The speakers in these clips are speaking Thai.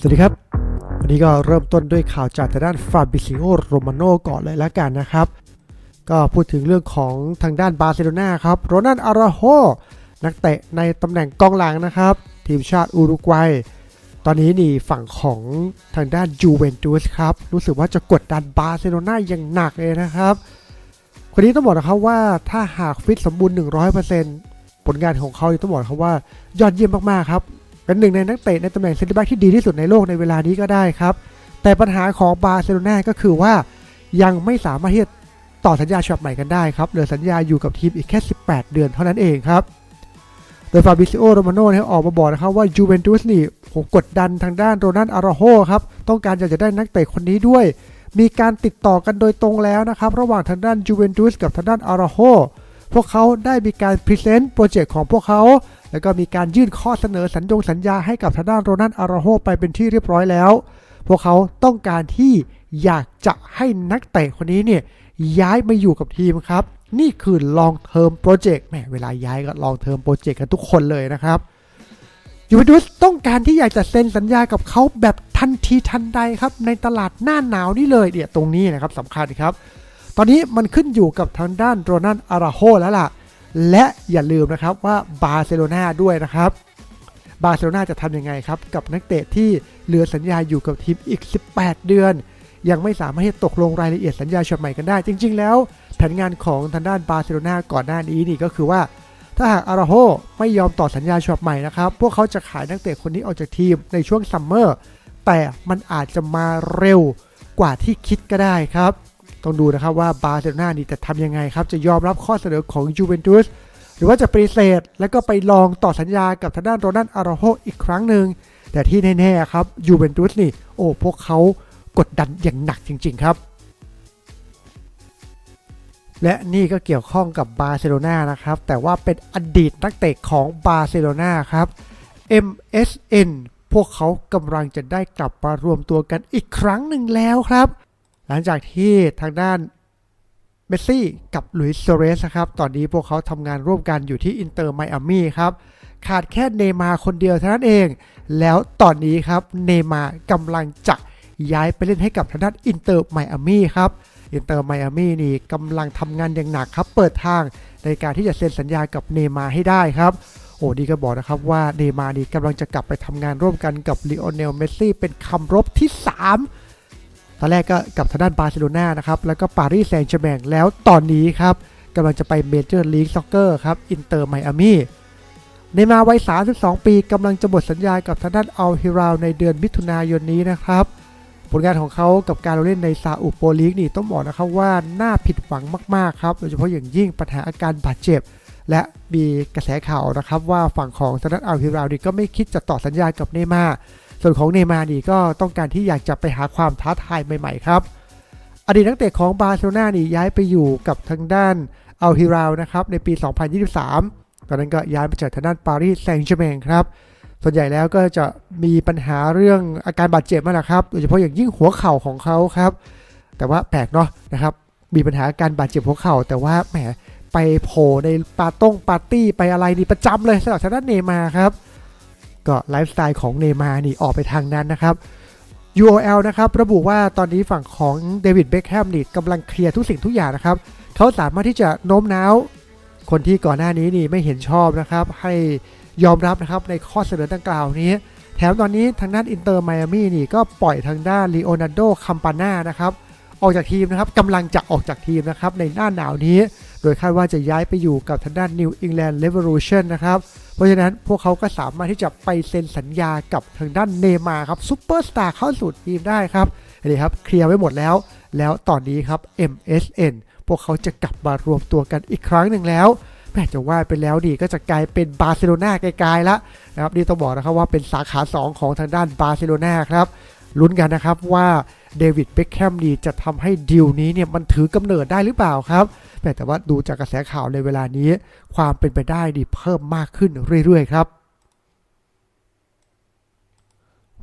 สวัสดีครับ วันนี้ก็เริ่มต้นด้วยข่าวจากทางด้านฟาบิซิโอโรมาโนก่อนเลยแล้วกันนะครับ ก็พูดถึงเรื่องของทางด้านบาร์เซโลนาครับโรนัลอาราโฮนักเตะในตำแหน่งกองหลังนะครับ ทีมชาติอุรุกวัย ตอนนี้นี่ฝั่งของทางด้านยูเวนตุสครับ รู้สึกว่าจะกดดันบาร์เซโลนาอย่างหนักเลยนะครับ คนนี้ต้องบอกนะครับว่าถ้าหากฟิตสมบูรณ์ 100%ผลงานของเขาต้องบอกครับว่ายอดเยี่ยมมากๆครับ เป็นหนึ่งในนักเตะในตำแหน่งเซนเตอร์แบ็กที่ดีที่สุดในโลกในเวลานี้ก็ได้ครับ แต่ปัญหาของบาร์เซโลนาก็คือว่ายังไม่สามารถที่จะต่อสัญญาฉบับใหม่กันได้ครับ เหลือสัญญาอยู่กับทีมอีกแค่ 18 เดือนเท่านั้นเองครับ โดยฟาบิซิโอโรมาโน่ออกมาบอกนะครับว่ายูเวนตุสนี่หกดดันทางด้านโรนัลอาราโฮครับ ต้องการอยากจะได้นักเตะคนนี้ด้วย มีการติดต่อกันโดยตรงแล้วนะครับ ระหว่างทางด้านยูเวนตุสกับทางด้านอาราโฮ พวกเขาได้มีการพรีเซนต์โปรเจกต์ของพวกเขา แล้วก็มีการยื่นข้อเสนอสัญญงสัญญาให้กับทางด้านโรนัลอาราโฮไปเป็นที่เรียบร้อยแล้ว พวกเขาต้องการที่อยากจะให้นักเตะคนนี้เนี่ยย้ายมาอยู่กับทีมครับ นี่คือ long term project แหมเวลาย้ายก็ long term project กันทุกคนเลยนะครับยูเวนตุสต้องการที่อยากจะเซ็นสัญญากับเขาแบบทันทีทันใดครับในตลาดหน้าหนาวนี่เลยเนี่ยตรงนี้นะครับสำคัญครับ ตอนนี้มันขึ้นอยู่กับทางด้านโรนัลอาราโฮแล้วล่ะ และอย่าลืมนะครับว่าบาร์เซโลนาด้วยนะครับ บาร์เซโลนาจะทำยังไงครับ กับนักเตะที่เหลือสัญญาอยู่กับทีมอีก 18 เดือน ยังไม่สามารถที่ตกลงรายละเอียดสัญญาฉบับใหม่กันได้ จริง ๆ แล้วแผนงานของทางด้านบาร์เซโลนาก่อนหน้านี้นี่ก็คือว่า ถ้าหากอาราโฮไม่ยอมต่อสัญญาฉบับใหม่นะครับ พวกเขาจะขายนักเตะคนนี้ออกจากทีมในช่วงซัมเมอร์แต่มันอาจจะมาเร็วกว่าที่คิดก็ได้ครับ ต้องดูนะครับว่าบาร์เซโลนานี่จะทำยังไงครับ จะยอมรับข้อเสนอของยูเวนตุสหรือว่าจะปฏิเสธ แล้วก็ไปลองต่อสัญญากับทางด้านโรนัลอาราโฮอีกครั้งหนึ่งแต่ที่แน่ๆครับยูเวนตุสนี่โอ้พวกเขากดดันอย่างหนักจริง ๆครับ และนี่ก็เกี่ยวข้องกับบาร์เซโลนานะครับ แต่ว่าเป็นอดีตนักเตะของบาร์เซโลนาครับ MSN พวกเขากำลังจะได้กลับมารวมตัวกันอีกครั้งหนึ่งแล้วครับ หลังจากที่ทางด้านเมสซี่กับหลุยส์โซเรสครับ ตอนนี้พวกเขาทำงานร่วมกันอยู่ที่อินเตอร์ไมอามี่ครับ ขาดแค่เนมาคนเดียวเท่านั้นเอง แล้วตอนนี้ครับเนมากำลังจะย้ายไปเล่นให้กับทางด้านอินเตอร์ไมอามี่ครับ อินเตอร์ไมอามี่นี่กำลังทำงานอย่างหนักครับ เปิดทางในการที่จะเซ็นสัญญากับเนมาให้ได้ครับ โอ้ดีก็บอกนะครับว่าเนมานี่กำลังจะกลับไปทำงานร่วมกันกับลีโอเนล เมสซี่เป็นคำรบที่ 3 ตอนแรกก็กับทางด้านบาร์เซโลนานะครับ แล้วก็ปารีสแซงต์แชร์แมงแล้วตอนนี้ครับกำลังจะไปเมเจอร์ลีกซ็อกเกอร์ครับ อินเตอร์ไมอามี่ในมาวัย 32 ปีกำลังจะหมดสัญญากับทางด้านอัลฮิราวในเดือนมิถุนายนนี้นะครับ ผลงานของเขากับการเล่นในซาอุโปลีกนี่ต้องบอกนะครับว่าน่าผิดหวังมากๆครับ โดยเฉพาะอย่างยิ่งปัญหาอาการบาดเจ็บ และมีกระแสข่าวนะครับว่าฝั่งของทางด้านอัลฮิราวนี่ก็ไม่คิดจะต่อสัญญากับเนมา ส่วนของเนมานี่ก็ต้องการที่อยากจะไปหาความท้าทายใหม่ๆครับ อดีตนักเตะของบาร์เซโลนานี่ย้ายไปอยู่กับทางด้านอัลฮิราวนะครับในปี 2023 ตอนนั้นก็ย้ายมาจากทางด้านปารีสแซงต์แชร์แมงครับ ส่วนใหญ่แล้วก็จะมีปัญหาเรื่องอาการบาดเจ็บมากนะครับ โดยเฉพาะอย่างยิ่งหัวเข่าของเขาครับ แต่ว่าแปลกเนาะนะครับ มีปัญหาอาการบาดเจ็บหัวเข่า แต่ว่าแหมไปโผล่ในปาต้งปาร์ตี้ไปอะไรนี่ประจำเลยสำหรับทางด้านเนมาครับ ก็ไลฟ์สไตล์ของเนมานี่ออกไปทางนั้นนะครับ UOL นะครับระบุว่าตอนนี้ฝั่งของเดวิดเบคแฮมนี่กำลังเคลียร์ทุกสิ่งทุกอย่างนะครับ เขาสามารถที่จะโน้มน้าว คนที่ก่อนหน้านี้นี่ไม่เห็นชอบนะครับ ให้ยอมรับนะครับในข้อเสนอดังกล่าวนี้ แถมตอนนี้ทางด้านอินเตอร์ไมอามี่นี่ก็ปล่อยทางด้านลีโอนาร์โดคัมปาน่านะครับออกจากทีมนะครับกำลังจะออกจากทีมนะครับในหน้าหนาวนี้ โดยคาดว่าจะย้ายไปอยู่กับทางด้าน New England Revolution นะครับ เพราะฉะนั้นพวกเขาก็สามารถที่จะไปเซ็นสัญญากับทางด้านเนมาครับซูเปอร์สตาร์เข้าสู่ทีมได้ครับนี่ครับเคลียร์ไว้หมดแล้ว แล้วตอนนี้ครับ MSN พวกเขาจะกลับมารวมตัวกันอีกครั้งหนึ่งแล้วแม่จะว่าไปแล้วดีก็จะกลายเป็นบาร์เซโลนาไกลๆแล้วนะครับนี่ต้องบอกนะครับว่าเป็นสาขา 2 ของทางด้านบาร์เซโลนาครับลุ้นกันนะครับว่า เดวิดเบคแฮมนี่จะทำให้ดีลนี้เนี่ยมันถือกำเนิดได้หรือเปล่าครับแต่แต่ว่าดูจากกระแสข่าวในเวลานี้ ความเป็นไปได้ดีเพิ่มมากขึ้นเรื่อยๆครับ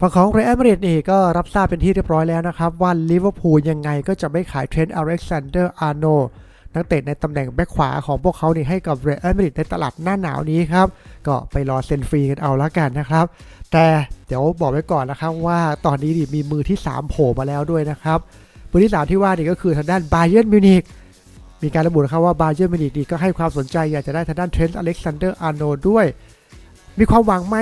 ฝั่งของเรอัลมาดริดนี่ก็รับทราบเป็นที่เรียบร้อยแล้วนะครับ ว่าลิเวอร์พูลยังไงก็จะไม่ขายเทรนต์อเล็กซานเดอร์อาร์โนนักเตะในตำแหน่งแบ็คขวาของพวกเขานี่ให้กับเรอัลมาดริดในตลาดหน้าหนาวนี้ครับ ก็ไปรอเซ็นฟรีกันเอาละกันนะครับ แต่ เดี๋ยวบอกไว้ก่อนนะครับว่าตอนนี้นี่มีมือที่ 3 โผล่มาแล้วด้วยนะครับมือที่ 3 ที่ว่านี่ก็คือทางด้านบาเยิร์นมิวนิกมีการระบุนะครับว่าบาเยิร์นมิวนิกนี่ก็ให้ความสนใจอยากจะได้ทางด้านเทรนต์อเล็กซานเดอร์อาร์โนด้วย มีความหวังไหม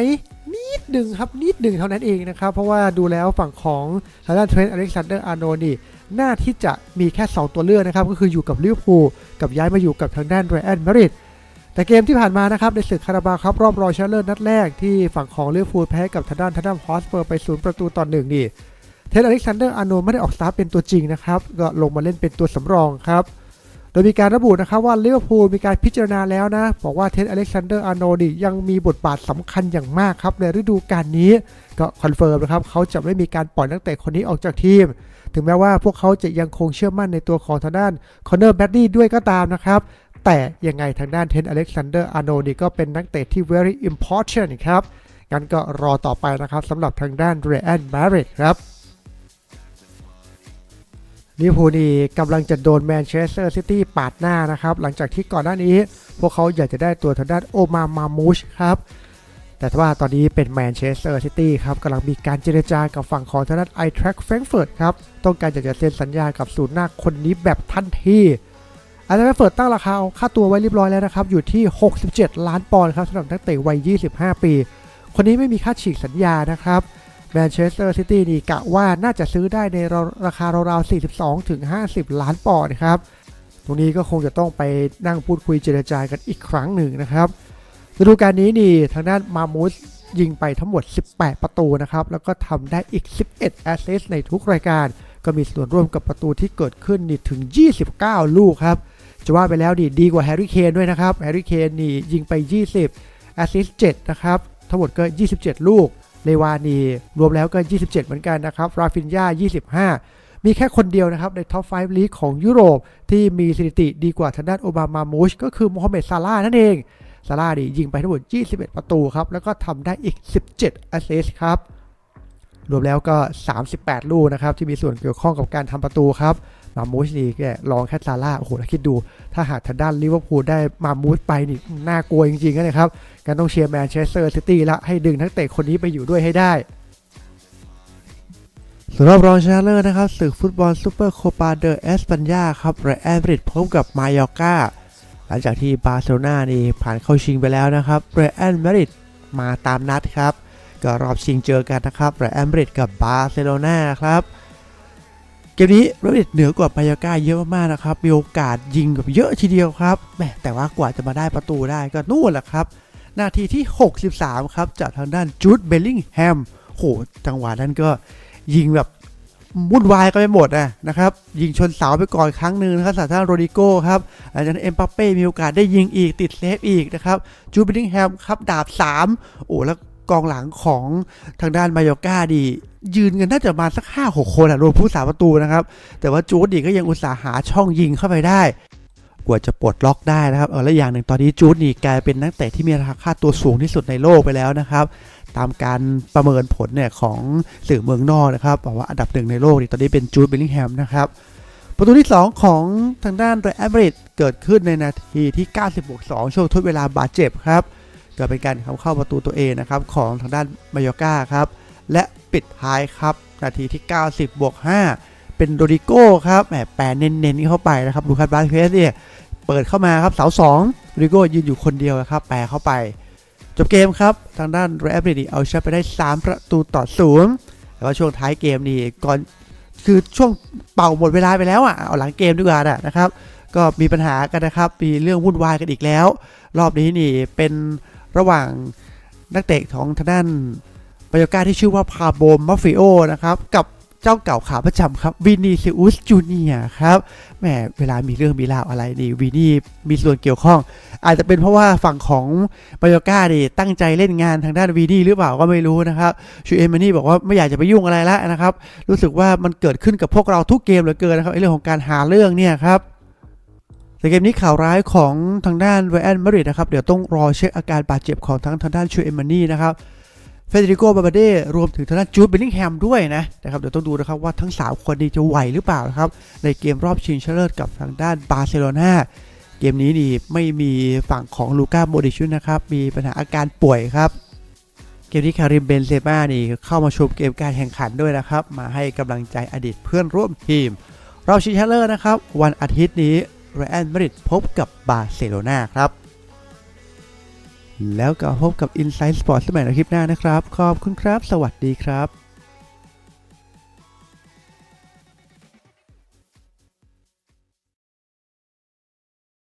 นิดหนึ่งครับนิดหนึ่งเท่านั้นเองนะครับ เพราะว่าดูแล้วฝั่งของทางด้านเทรนต์อเล็กซานเดอร์อาร์โนนี่หน้าที่จะมีแค่ 2 ตัวเลือกนะครับก็คืออยู่กับลิเวอร์พูลกับย้ายมาอยู่กับทางด้านเรอัลมาดริด แต่เกมที่ผ่านมานะครับในศึกคาราบาครับรอบรองชนะเลิศนัดแรกที่ฝั่งของลิเวอร์พูลแพ้กับทางด้านทางด้านฮอสเปอร์ไปศูนย์ประตูต่อหนึ่งนี่เทนอเล็กซานเดอร์อาร์โนไม่ได้ออกสตาร์ทเป็นตัวจริงนะครับก็ลงมาเล่นเป็นตัวสำรองครับโดยมีการระบุนะครับว่าลิเวอร์พูลมีการพิจารณาแล้วนะบอกว่าเทนอเล็กซานเดอร์อาร์โนนี่ยังมีบทบาทสำคัญอย่างมากครับในฤดูกาลนี้ก็คอนเฟิร์มนะครับเขาจะไม่มีการปล่อยนักเตะคนนี้ออกจากทีม ถึงแม้ว่าพวกเขาจะยังคงเชื่อมั่นในตัวของทางด้านคอนเนอร์แบดดี้ด้วยก็ตามนะครับ แต่ยังไงทางด้านเทนอเล็กซานเดอร์อาโนนี่ก็เป็นนักเตะที่ very important ครับ งั้นก็รอต่อไปนะครับสำหรับทางด้านเรอันมาริดครับลิเวอร์พูลนี่กำลังจะโดนแมนเชสเตอร์ซิตี้ปาดหน้านะครับ หลังจากที่ก่อนหน้านี้ พวกเขาอยากจะได้ตัวทางด้านโอมามามูชครับ แต่ว่าตอนนี้เป็นแมนเชสเตอร์ซิตี้ครับกำลังมีการเจรจากับฝั่งของทางด้านไอแทร็กแฟรงเฟิร์ตครับ ต้องการอยากจะเซ็นสัญญากับศูนย์หน้าคนนี้แบบทันที อาจารย์เฟิร์ตตั้งราคาค่าตัวไว้เรียบร้อยแล้วนะครับ อยู่ที่ 67 ล้านปอนด์ครับสำหรับนักเตะวัย 25 ปี คนนี้ไม่มีค่าฉีกสัญญานะครับแมนเชสเตอร์ซิตี้นี่กะว่าน่าจะซื้อได้ในราคาราวๆ 42ถึง50 ล้านปอนด์ครับ ตรงนี้ก็คงจะต้องไปนั่งพูดคุยเจรจากันอีกครั้งหนึ่งนะครับฤดูกาลนี้นี่ทางด้านมามูสยิงไปทั้งหมด 18 ประตูนะครับ แล้วก็ทำได้อีก 11 แอสซิสต์ในทุกรายการ ก็มีส่วนร่วมกับประตูที่เกิดขึ้นนี่ถึง 29 ลูกครับ จะว่าไปแล้วดีดีกว่าแฮร์รี่เคนด้วยนะครับแฮร์รี่เคนนี่ยิงไป 20แอสซิสต์7นะครับทั้งหมดก็ 27 ลูกเลวานีรวมแล้วก็ 27 เหมือนกันนะครับราฟินยา25มีแค่คนเดียวนะครับ ในท็อป 5 ลีกของยุโรป ที่มีสถิติดีกว่าทางด้านโอบามามูชก็คือโมฮัมเหม็ดซาร่านั่นเอง ซาร่าห์นี่ยิงไปทั้งหมด 21 ประตูครับ แล้วก็ทำได้อีก 17แอสซิสต์ครับ รวมแล้วก็ 38 ลูกนะครับ ที่มีส่วนเกี่ยวข้องกับการทำประตูครับ มามูสนี่แกลองแค่ซาร่าโอ้โหแล้วคิดดู ถ้าหากทางด้านลิเวอร์พูลได้มามูสไปนี่น่ากลัวจริงๆนะครับการต้องเชียร์แมนเชสเตอร์ซิตี้ละให้ดึงนักเตะคนนี้ไปอยู่ด้วยให้ได้สำหรับรองชนะเลิศนะครับศึกฟุตบอลซูเปอร์โคปาเดอร์เอสปันยาครับเรอัลมาดริดพบกับมายอร์กาหลังจากที่บาร์เซโลนานี่ผ่านเข้าชิงไปแล้วนะครับเรอัลมาดริดมาตามนัดครับก็รอบชิงเจอกันนะครับเรอัลมาดริดกับบาร์เซโลนาครับ เกมนี้เรอัลมาดริดเหนือกว่าปายาก้าเยอะมากๆนะครับ มีโอกาสยิงแบบเยอะทีเดียวครับแหมแต่ว่ากว่าจะมาได้ประตูได้ก็นู่นแหละครับ นาทีที่ 63 ครับ จากทางด้านจูดเบลลิงแฮมโหจังหวะนั้นก็ยิงแบบวุ่นวายกันไปหมดอะนะครับ ยิงชนเสาไปก่อนครั้งหนึ่งนะครับจากทางโรดิโก้ครับหลังจากนั้นเอ็มปัปเป้มีโอกาสได้ยิงอีกติดเซฟอีกนะครับจูดเบลลิงแฮมครับดาบ 3 โอ้แล้ว กองหลังของทางด้านมายอก้าดี ยืนกันน่าจะมาสัก 5-6 คนอะรวมผู้สาประตูนะครับ แต่ว่าจูดดีก็ยังอุตส่าห์หาช่องยิงเข้าไปได้ กว่าจะปลดล็อกได้นะครับเออและอย่างหนึ่งตอนนี้จูดนี่กลายเป็นนักเตะที่มีราคาค่าตัวสูงที่สุดในโลกไปแล้วนะครับตามการประเมินผลเนี่ยของสื่อเมืองนอกนะครับบอกว่าอันดับหนึ่งในโลกนี่ตอนนี้เป็นจูดเบลลิงแฮมนะครับประตูที่ 2 ของทางด้านเรอัลมาดริดเกิดขึ้นในนาทีที่ 90บวก2ช่วงทดเวลาบาดเจ็บครับ ก็เป็นการเข้าเข้าประตูตัวเองนะครับของทางด้านมายอก้าครับและปิดท้ายครับนาทีที่ 90บวก5เป็นโดริโก้ครับแหมแปรเน้นๆเข้าไปนะครับลูคัสบาสเคสเนี่ยเปิดเข้ามาครับเสาสองริโก้ยืนอยู่คนเดียวนะครับแปรเข้าไป จบเกมครับทางด้านเรอัลมาดริดเอาชนะไปได้ 3 ประตูต่อศูนย์แต่ว่าช่วงท้ายเกมนี่ก่อนคือช่วงเป่าหมดเวลาไปแล้วอะเอาหลังเกมดีกว่านะนะครับ ก็มีปัญหากันนะครับมีเรื่องวุ่นวายกันอีกแล้ว รอบนี้นี่เป็น ระหว่างนักเตะของทางด้านบายกาที่ชื่อว่าพาโบมมาฟิโอนะครับกับเจ้าเก่าขาประจำครับวินีซิอุสจูเนียครับแหมเวลามีเรื่องมีราวอะไรนี่วินี่มีส่วนเกี่ยวข้อง อาจจะเป็นเพราะว่าฝั่งของบายกานี่ตั้งใจเล่นงานทางด้านวีนี่หรือเปล่าก็ไม่รู้นะครับชูเอมานี่บอกว่าไม่อยากจะไปยุ่งอะไรแล้วนะครับ รู้สึกว่ามันเกิดขึ้นกับพวกเราทุกเกมเหลือเกินนะครับเรื่องของการหาเรื่องเนี่ยครับ แต่เกมนี้ข่าวร้ายของทางด้านไวแอนมาริดนะครับ เดี๋ยวต้องรอเช็คอาการบาดเจ็บของทั้งทางด้านชูเอมานี่นะครับเฟเดริโกบาบาเดรวมถึงทางด้านจูดเบลลิงแฮมด้วยนะนะครับเดี๋ยวต้องดูนะครับว่าทั้ง 3 คนนี้จะไหวหรือเปล่านะครับ ในเกมรอบชิงชนะเลิศกับทางด้านบาร์เซโลนาเกมนี้นี่ไม่มีฝั่งของลูก้าโมดิชุนนะครับ มีปัญหาอาการป่วยครับ เกมนี้คาริมเบนเซม่านี่เข้ามาชมเกมการแข่งขันด้วยนะครับ มาให้กำลังใจอดีตเพื่อนร่วมทีม รอบชิงชนะเลิศนะครับ วันอาทิตย์นี้ เรอัลมาดริดพบกับบาร์เซโลนาครับ แล้วก็พบกับ Inside Sport สมัยในคลิปหน้านะครับ ขอบคุณครับ สวัสดีครับ